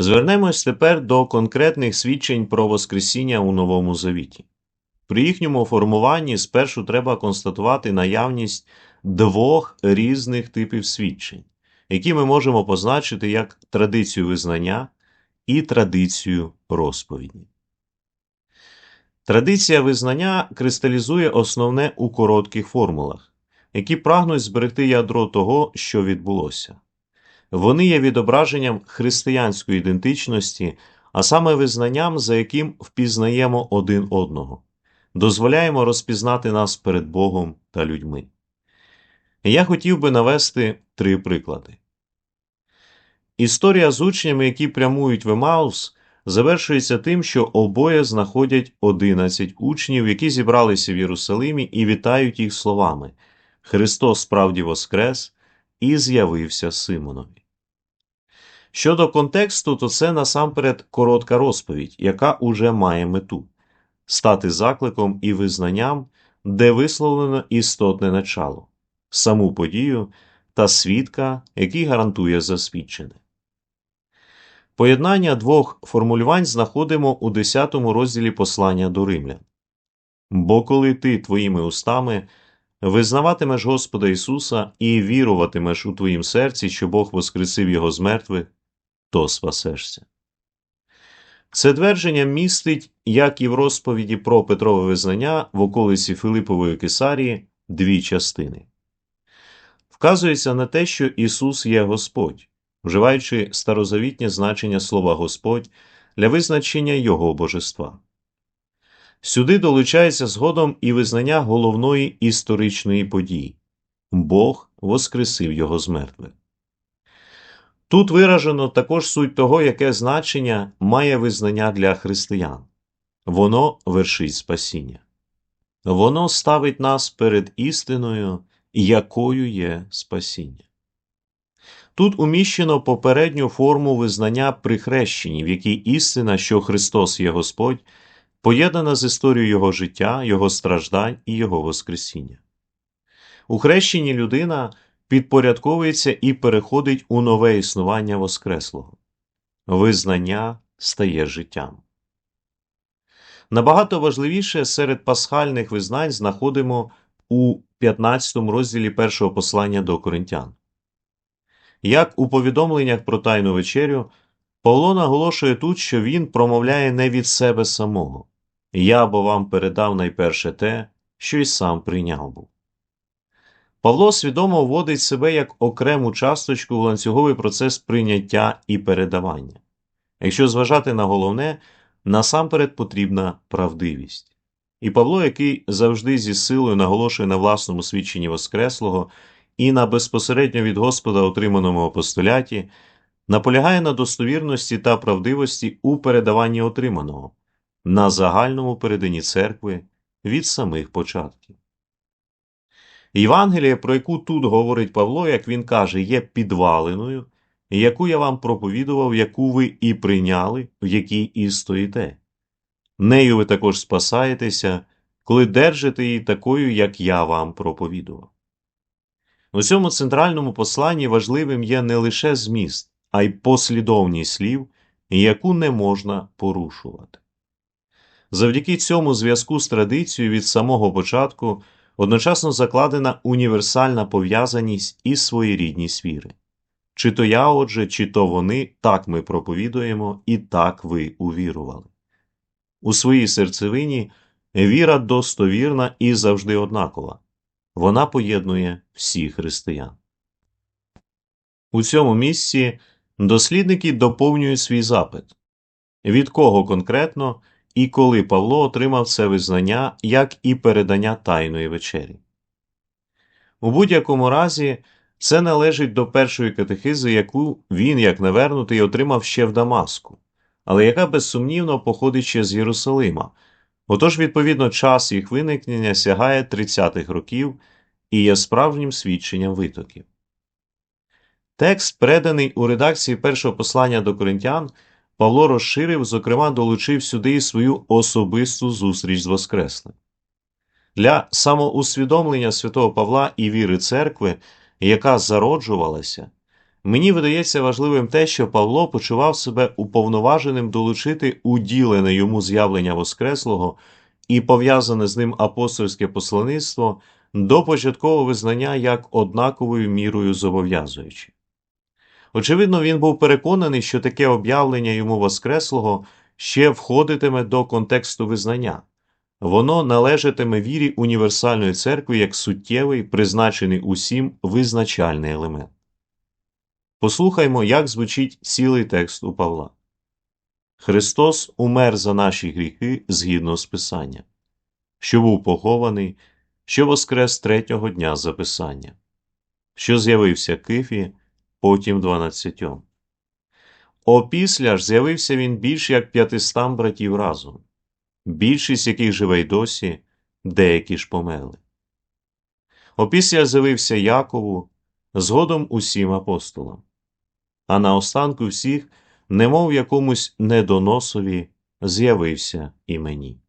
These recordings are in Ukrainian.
Звернемось тепер до конкретних свідчень про Воскресіння у Новому Завіті. При їхньому формуванні спершу треба констатувати наявність двох різних типів свідчень, які ми можемо позначити як традицію визнання і традицію розповіді. Традиція визнання кристалізує основне у коротких формулах, які прагнуть зберегти ядро того, що відбулося. Вони є відображенням християнської ідентичності, а саме визнанням, за яким впізнаємо один одного, дозволяємо розпізнати нас перед Богом та людьми. Я хотів би навести три приклади. Історія з учнями, які прямують в Емаус, завершується тим, що обоє знаходять 11 учнів, які зібралися в Єрусалимі і вітають їх словами Христос справді воскрес і з'явився Симонові. Щодо контексту, то це насамперед коротка розповідь, яка уже має мету стати закликом і визнанням, де висловлено істотне начало, саму подію та свідка, який гарантує засвідчене. Поєднання двох формулювань знаходимо у 10 розділі послання до римлян. Бо коли ти твоїми устами визнаватимеш Господа Ісуса і віруватимеш у твоїм серці, що Бог воскресив Його з мертвих, то спасешся. Це твердження містить, як і в розповіді про Петрове визнання в околиці Филипової Кесарії, дві частини. Вказується на те, що Ісус є Господь, вживаючи старозавітнє значення слова Господь для визначення Його божества. Сюди долучається згодом і визнання головної історичної події Бог воскресив Його з мертвих. Тут виражено також суть того, яке значення має визнання для християн воно вершить спасіння. Воно ставить нас перед істиною, якою є спасіння. Тут уміщено попередню форму визнання при хрещенні, в якій істина, що Христос є Господь, поєднана з історією Його життя, Його страждань і Його Воскресіння. У хрещенні людина підпорядковується і переходить у нове існування Воскреслого. Визнання стає життям. Набагато важливіше серед пасхальних визнань знаходимо у 15 розділі першого послання до коринтян. Як у повідомленнях про Тайну вечерю, Павло наголошує тут, що він промовляє не від себе самого Я бо вам передав найперше те, що й сам прийняв був. Павло свідомо вводить себе як окрему часточку в ланцюговий процес прийняття і передавання. Якщо зважати на головне, насамперед потрібна правдивість. І Павло, який завжди зі силою наголошує на власному свідченні Воскреслого і на безпосередньо від Господа отриманому апостоляті, наполягає на достовірності та правдивості у передаванні отриманого, на загальному переданні церкви від самих початків. Євангелія, про яку тут говорить Павло, як він каже, є підвалиною, яку я вам проповідував, яку ви і прийняли, в якій і стоїте. Нею ви також спасаєтеся, коли держите її такою, як я вам проповідував. У цьому центральному посланні важливим є не лише зміст, а й послідовність слів, яку не можна порушувати. Завдяки цьому зв'язку з традицією від самого початку одночасно закладена універсальна пов'язаність і своєрідність віри. Чи то я, отже, чи то вони, так ми проповідуємо, і так ви увірували. У своїй серцевині віра достовірна і завжди однакова. Вона поєднує всіх християн. У цьому місці дослідники доповнюють свій запит від кого конкретно і коли Павло отримав це визнання, як і передання Тайної вечері. У будь-якому разі це належить до першої катехизи, яку він, як навернутий, отримав ще в Дамаску, але яка безсумнівно походить ще з Єрусалима. Отож, відповідно, час їх виникнення сягає 30-х років і є справжнім свідченням витоків. Текст, переданий у редакції першого послання до коринтян, Павло розширив, зокрема, долучив сюди і свою особисту зустріч з Воскреслим. Для самоусвідомлення святого Павла і віри церкви, яка зароджувалася, Мені видається важливим те, що Павло почував себе уповноваженим долучити уділене йому з'явлення Воскреслого і пов'язане з ним апостольське послаництво до початкового визнання як однаковою мірою зобов'язуючи. Очевидно, він був переконаний, що таке об'явлення йому Воскреслого ще входитиме до контексту визнання. Воно належатиме вірі універсальної церкви як суттєвий, призначений усім визначальний елемент. Послухаймо, як звучить цілий текст у Павла. Христос умер за наші гріхи згідно з Писанням, що був похований, що воскрес третього дня за Писанням, що з'явився Кифі, потім дванадцятьом. Опісля ж з'явився він більш як п'ятистам братів разом, більшість яких живе й досі, деякі ж померли. Опісля з'явився Якову, згодом усім апостолам, а наостанку всіх, немов якомусь недоносові, з'явився і мені.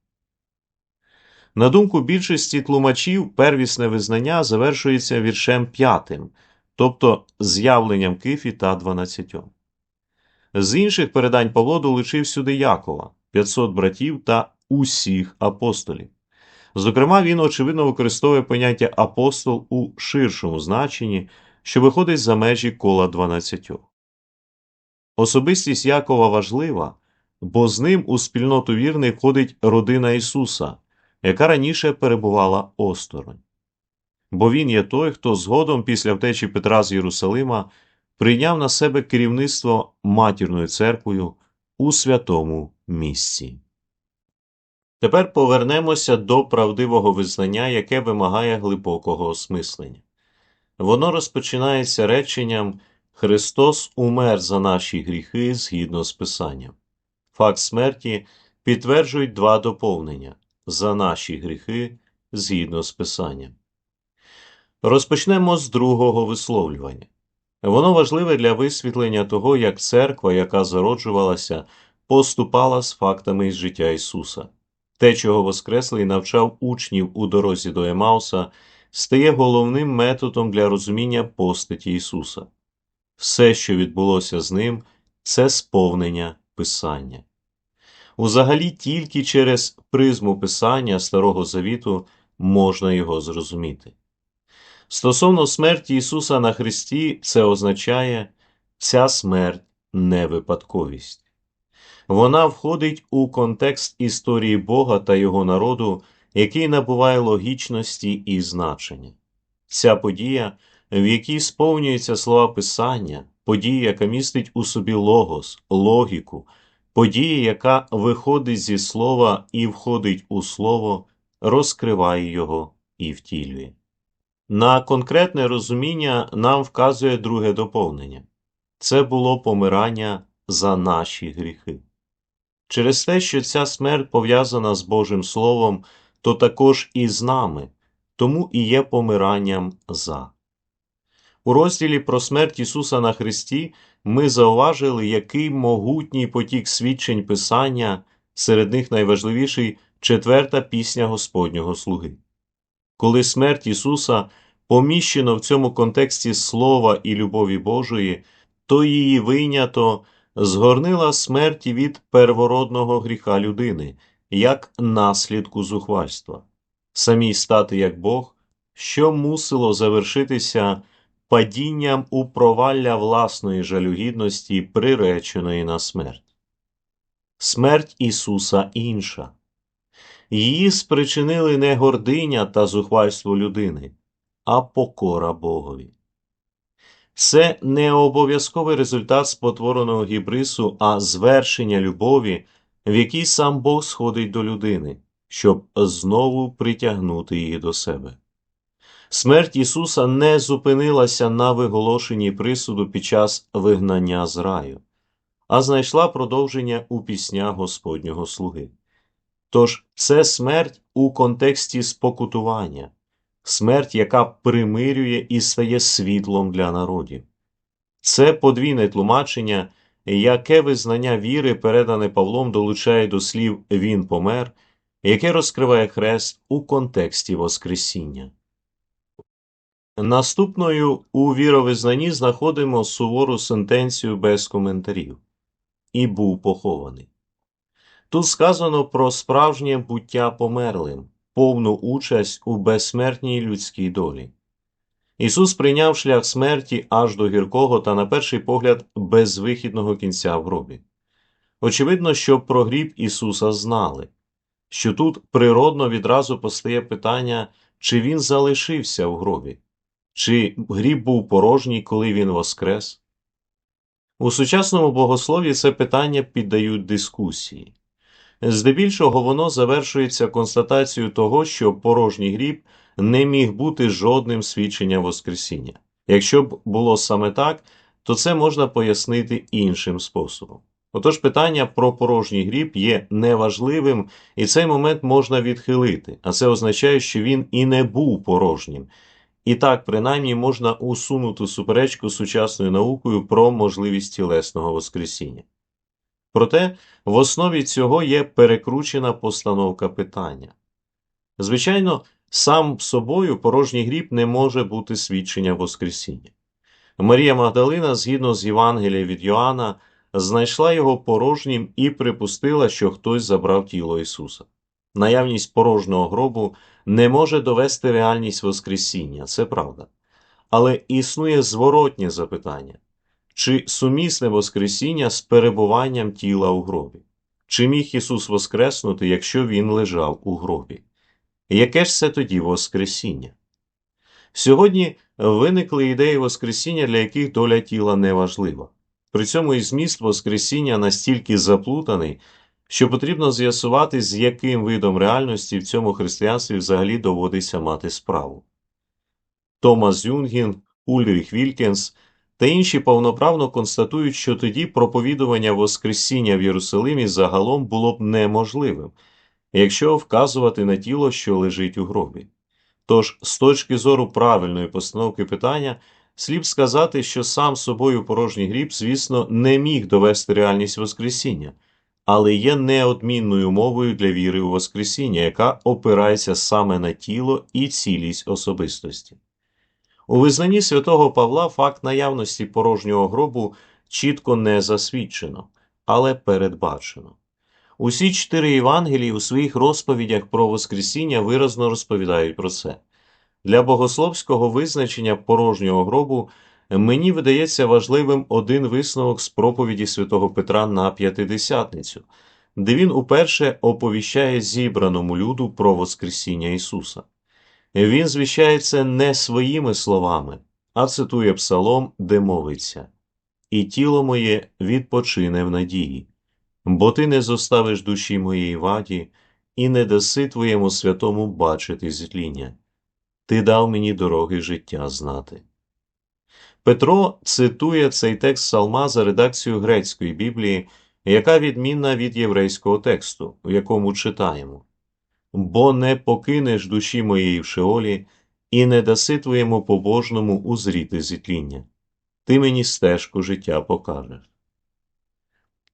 На думку більшості тлумачів, первісне визнання завершується віршем п'ятим, тобто з'явленням Кифі та дванадцятьом. З інших передань Павло долучив сюди Якова, 500 братів та усіх апостолів. Зокрема, він, очевидно, використовує поняття апостол у ширшому значенні, що виходить за межі кола 12. Особистість Якова важлива, бо з ним у спільноту вірних входить родина Ісуса, яка раніше перебувала осторонь. Бо він є той, хто згодом після втечі Петра з Єрусалима прийняв на себе керівництво матірною церквою у святому місці. Тепер повернемося до правдивого визнання, яке вимагає глибокого осмислення. Воно розпочинається реченням Христос умер за наші гріхи згідно з Писанням. Факт смерті підтверджують два доповнення за наші гріхи згідно з Писанням. Розпочнемо з другого висловлювання. Воно важливе для висвітлення того, як церква, яка зароджувалася, поступала з фактами із життя Ісуса. Те, чого Воскреслий навчав учнів у дорозі до Емауса, стає головним методом для розуміння постаті Ісуса. Все, що відбулося з ним, це сповнення Писання. Узагалі тільки через призму Писання Старого Завіту можна його зрозуміти. Стосовно смерті Ісуса на Христі, це означає ця смерть не випадковість. Вона входить у контекст історії Бога та Його народу, який набуває логічності і значення. Ця подія, в якій сповнюються слова Писання, подія, яка містить у собі логос, логіку, подія, яка виходить зі слова і входить у слово, розкриває його і втілює. На конкретне розуміння нам вказує друге доповнення це було помирання за наші гріхи. Через те, що ця смерть пов'язана з Божим Словом, то також і з нами, тому і є помиранням за. У розділі про смерть Ісуса на Христі ми зауважили, який могутній потік свідчень Писання, серед них найважливіший четверта пісня Господнього слуги. Коли смерть Ісуса поміщено в цьому контексті слова і любові Божої, то її вийнято згорнила смерті від первородного гріха людини, як наслідку зухвальства, самій стати як Бог, що мусило завершитися падінням у провалля власної жалюгідності, приреченої на смерть. Смерть Ісуса інша. Її спричинили не гординя та зухвальство людини, а покора Богові. Це не обов'язковий результат спотвореного гібрису, а звершення любові, в якій сам Бог сходить до людини, щоб знову притягнути її до себе. Смерть Ісуса не зупинилася на виголошенні присуду під час вигнання з раю, а знайшла продовження у піснях Господнього слуги. Тож це смерть у контексті спокутування смерть, яка примирює і стає світлом для народів. Це подвійне тлумачення, яке визнання віри, передане Павлом, долучає до слів Він помер, яке розкриває хрест у контексті Воскресіння. Наступною у віровизнанні знаходимо сувору сентенцію без коментарів. І був похований. Тут сказано про справжнє буття померлим, повну участь у безсмертній людській долі. Ісус прийняв шлях смерті аж до гіркого та, на перший погляд, безвихідного кінця в гробі. Очевидно, що про гріб Ісуса знали, що тут природно відразу постає питання, чи Він залишився в гробі, чи гріб був порожній, коли Він воскрес. У сучасному богослові це питання піддають дискусії. Здебільшого воно завершується констатацією того, що порожній гріб не міг бути жодним свідченням Воскресіння. Якщо б було саме так, то це можна пояснити іншим способом. Отож питання про порожній гріб є неважливим, і цей момент можна відхилити, а це означає, що він і не був порожнім. І так, принаймні, можна усунути суперечку сучасною наукою про можливість тілесного Воскресіння. Проте в основі цього є перекручена постановка питання. Звичайно, сам собою порожній гріб не може бути свідчення Воскресіння. Марія Магдалина, згідно з Євангелія від Йоанна, знайшла його порожнім і припустила, що хтось забрав тіло Ісуса. Наявність порожнього гробу не може довести реальність Воскресіння, це правда. Але існує зворотнє запитання чи сумісне Воскресіння з перебуванням тіла у гробі? Чи міг Ісус воскреснути, якщо Він лежав у гробі? Яке ж це тоді Воскресіння? Сьогодні виникли ідеї Воскресіння, для яких доля тіла не важлива. При цьому і зміст Воскресіння настільки заплутаний, що потрібно з'ясувати, з яким видом реальності в цьому християнстві взагалі доводиться мати справу. Томас Юнгін, Ульріх Вількенс та інші повноправно констатують, що тоді проповідування Воскресіння в Єрусалимі загалом було б неможливим, якщо вказувати на тіло, що лежить у гробі. Тож, з точки зору правильної постановки питання, слід сказати, що сам собою порожній гріб, звісно, не міг довести реальність Воскресіння, але є неодмінною мовою для віри у Воскресіння, яка опирається саме на тіло і цілість особистості. У визнанні святого Павла факт наявності порожнього гробу чітко не засвідчено, але передбачено. Усі чотири Євангелії у своїх розповідях про Воскресіння виразно розповідають про це. Для богословського визначення порожнього гробу мені видається важливим один висновок з проповіді святого Петра на П'ятидесятницю, де він уперше оповіщає зібраному люду про Воскресіння Ісуса. Він звіщається не своїми словами, а цитує псалом, де мовиться І тіло моє відпочине в надії, бо ти не зоставиш душі моєї ваді і не даси твоєму святому бачити зітління. Ти дав мені дороги життя знати. Петро цитує цей текст Салма за редакцією грецької Біблії, яка відмінна від єврейського тексту, в якому читаємо бо не покинеш душі моєї в Шеолі, і не даси твоєму побожному узріти зітління. Ти мені стежку життя покажеш.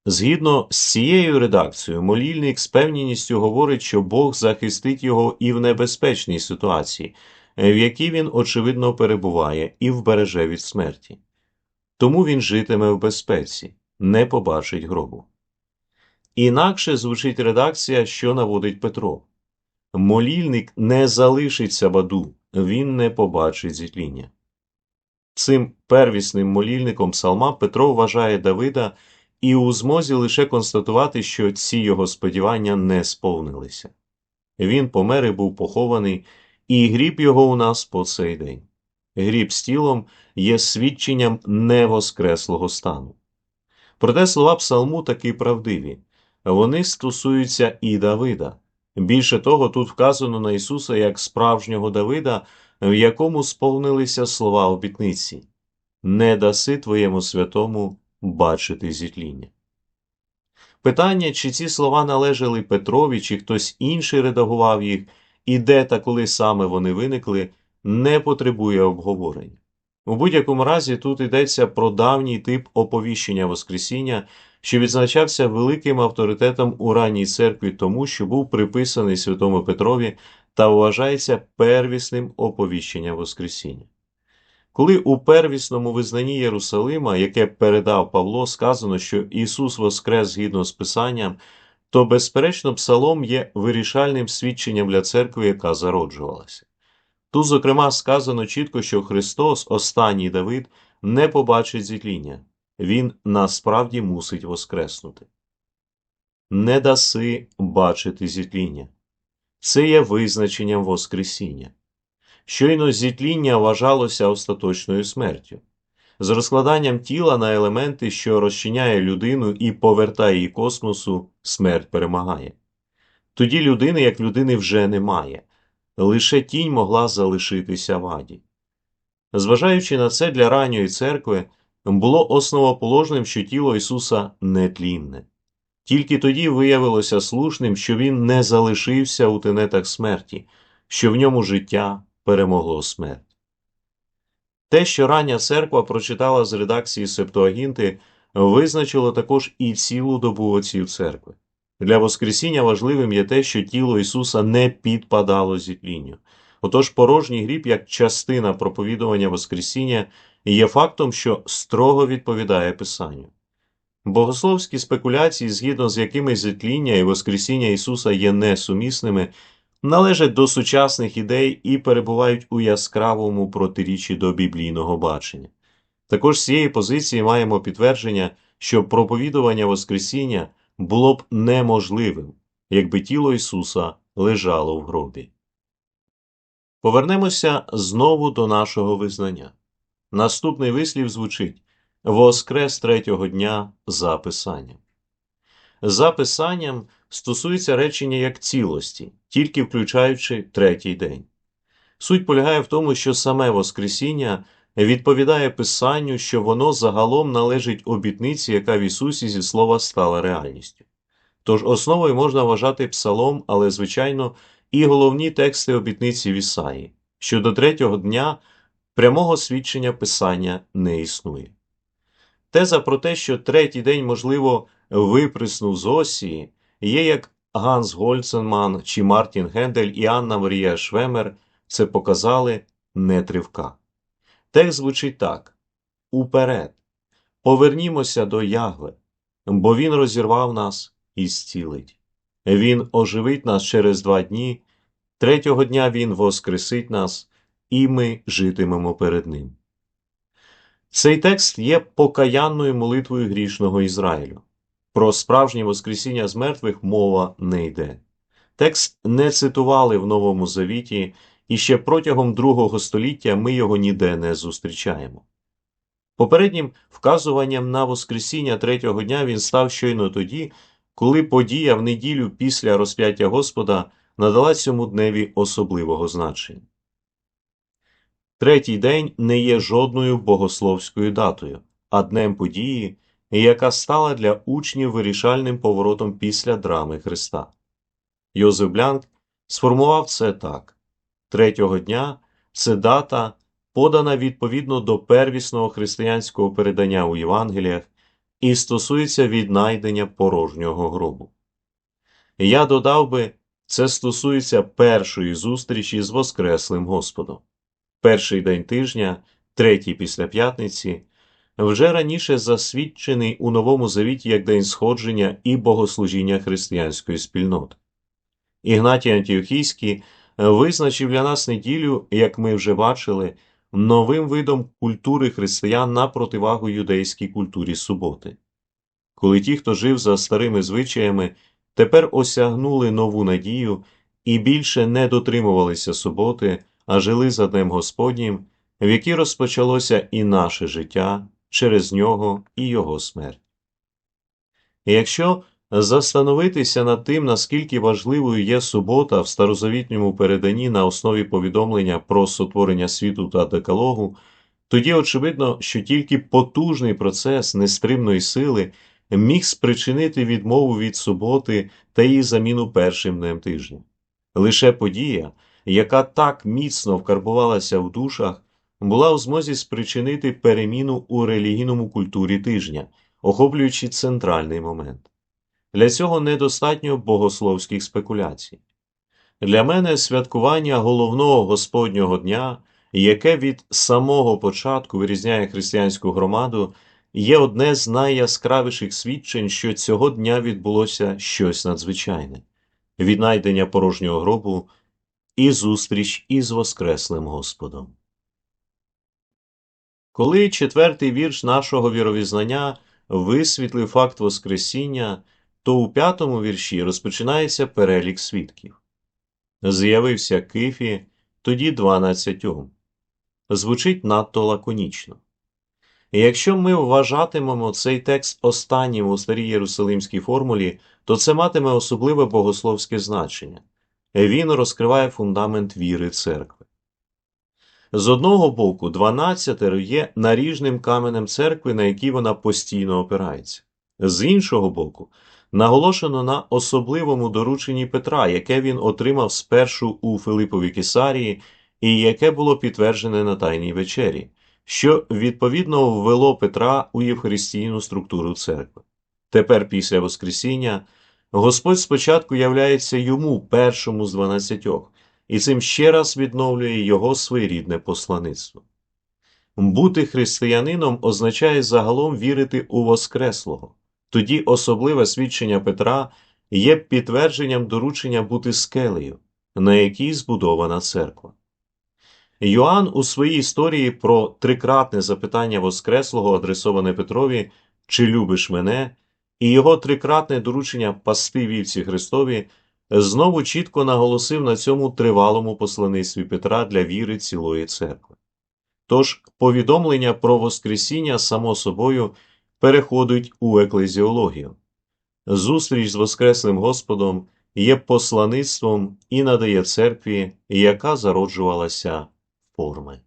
Згідно з цією редакцією, молільник з певністю говорить, що Бог захистить його і в небезпечній ситуації, в якій він, очевидно, перебуває і вбереже від смерті. Тому він житиме в безпеці, не побачить гробу. Інакше звучить редакція, що наводить Петро. Молільник не залишиться в аду, він не побачить зітління. Цим первісним молільником псалма Петро вважає Давида і у змозі лише констатувати, що ці його сподівання не сповнилися. Він помер і був похований, і гріб його у нас по цей день. Гріб з тілом є свідченням невоскреслого стану. Проте слова псалму таки правдиві вони стосуються і Давида. Більше того, тут вказано на Ісуса як справжнього Давида, в якому сповнилися слова обітниці Не даси твоєму святому бачити зітління. Питання, чи ці слова належали Петрові, чи хтось інший редагував їх, і де та коли саме вони виникли, не потребує обговорення. У будь-якому разі тут йдеться про давній тип оповіщення Воскресіння, що відзначався великим авторитетом у ранній церкві тому, що був приписаний Святому Петрові та вважається первісним оповіщенням Воскресіння. Коли у первісному визнанні Єрусалима, яке передав Павло, сказано, що Ісус воскрес згідно з Писанням, то, безперечно, Псалом є вирішальним свідченням для церкви, яка зароджувалася. Тут, зокрема, сказано чітко, що Христос, останній Давид, не побачить зітління. Він насправді мусить воскреснути. Не даси бачити зітління. Це є визначенням Воскресіння. Щойно зітління вважалося остаточною смертю. З розкладанням тіла на елементи, що розчиняє людину і повертає її космосу, смерть перемагає. Тоді людини, як людини, вже немає, лише тінь могла залишитися в аді. Зважаючи на це, для ранньої церкви було основоположним, що тіло Ісуса нетлінне. Тільки тоді виявилося слушним, що Він не залишився у тенетах смерті, що в ньому життя перемогло смерть. Те, що рання церква прочитала з редакції Септуагінти, визначило також і цілу добу отців церкви. Для Воскресіння важливим є те, що тіло Ісуса не підпадало зітлінню. Отож порожній гріб, як частина проповідування Воскресіння, є фактом, що строго відповідає Писанню. Богословські спекуляції, згідно з якими зітління і Воскресіння Ісуса є несумісними, належать до сучасних ідей і перебувають у яскравому протиріччі до біблійного бачення. Також з цієї позиції маємо підтвердження, що проповідування Воскресіння було б неможливим, якби тіло Ісуса лежало в гробі. Повернемося знову до нашого визнання. Наступний вислів звучить Воскрес третього дня за Писанням. За Писанням стосується речення як цілості, тільки включаючи третій день. Суть полягає в тому, що саме Воскресіння відповідає Писанню, що воно загалом належить обітниці, яка в Ісусі зі слова стала реальністю. Тож основою можна вважати псалом, але, звичайно, і головні тексти обітниці в Ісаї. Щодо третього дня прямого свідчення Писання не існує. Теза про те, що третій день, можливо, виприснув з Осії, є як Ганс Гольценман чи Мартін Гендель і Анна Марія Швемер це показали не тривка. Текст звучить так: Уперед, повернімося до Ягве, бо Він розірвав нас і зцілить. Він оживить нас через два дні, третього дня Він воскресить нас, і ми житимемо перед Ним. Цей текст є покаянною молитвою грішного Ізраїлю. Про справжнє Воскресіння з мертвих мова не йде. Текст не цитували в Новому Завіті, і ще протягом другого століття ми його ніде не зустрічаємо. Попереднім вказуванням на Воскресіння третього дня він став щойно тоді, коли подія в неділю після розп'яття Господа надала цьому дневі особливого значення. Третій день не є жодною богословською датою, а днем події, яка стала для учнів вирішальним поворотом після драми Христа. Йозеф Блянк сформував це так третього дня це дата, подана відповідно до первісного християнського передання у Євангеліях і стосується віднайдення порожнього гробу. Я додав би, це стосується першої зустрічі з Воскреслим Господом. Перший день тижня, третій після п'ятниці, вже раніше засвідчений у Новому Завіті як день сходження і богослужіння християнської спільноти. Ігнатій Антіохійський визначив для нас неділю, як ми вже бачили, новим видом культури християн на противагу юдейській культурі суботи. Коли ті, хто жив за старими звичаями, тепер осягнули нову надію і більше не дотримувалися суботи, а жили за Днем Господнім, в якій розпочалося і наше життя через нього і його смерть. Якщо застановитися над тим, наскільки важливою є субота в старозавітньому переданні на основі повідомлення про сотворення світу та декалогу, тоді очевидно, що тільки потужний процес нестримної сили міг спричинити відмову від суботи та її заміну першим днем тижня. Лише подія, яка так міцно вкарбувалася в душах, була у змозі спричинити переміну у релігійному культурі тижня, охоплюючи центральний момент. Для цього недостатньо богословських спекуляцій. Для мене святкування головного Господнього дня яке від самого початку вирізняє християнську громаду, є одне з найяскравіших свідчень, що цього дня відбулося щось надзвичайне віднайдення порожнього гробу і зустріч із Воскреслим Господом. Коли четвертий вірш нашого віровізнання висвітлив факт Воскресіння, то у п'ятому вірші розпочинається перелік свідків. З'явився Кифі, тоді дванадцятьом. Звучить надто лаконічно. Якщо ми вважатимемо цей текст останнім у старій Єрусалимській формулі, то це матиме особливе богословське значення. Він розкриває фундамент віри церкви. З одного боку, дванадцятеро є наріжним каменем церкви, на який вона постійно опирається. З іншого боку, наголошено на особливому дорученні Петра, яке він отримав спершу у Филипові Кесарії і яке було підтверджене на Тайній вечері, що відповідно ввело Петра у євхаристійну структуру церкви. Тепер, після Воскресіння, Господь спочатку являється йому першому з дванадцятьох, і цим ще раз відновлює його своєрідне послаництво. Бути християнином означає загалом вірити у Воскреслого. Тоді особливе свідчення Петра є підтвердженням доручення бути скелею, на якій збудована церква. Йоанн у своїй історії про трикратне запитання Воскреслого, адресоване Петрові Чи любиш мене? і його трикратне доручення пасти вівці Христові знову чітко наголосив на цьому тривалому послаництві Петра для віри цілої церкви. Тож повідомлення про Воскресіння, само собою, переходить у еклезіологію. Зустріч з Воскреслим Господом є послаництвом і надає церкві, яка зароджувалася форми.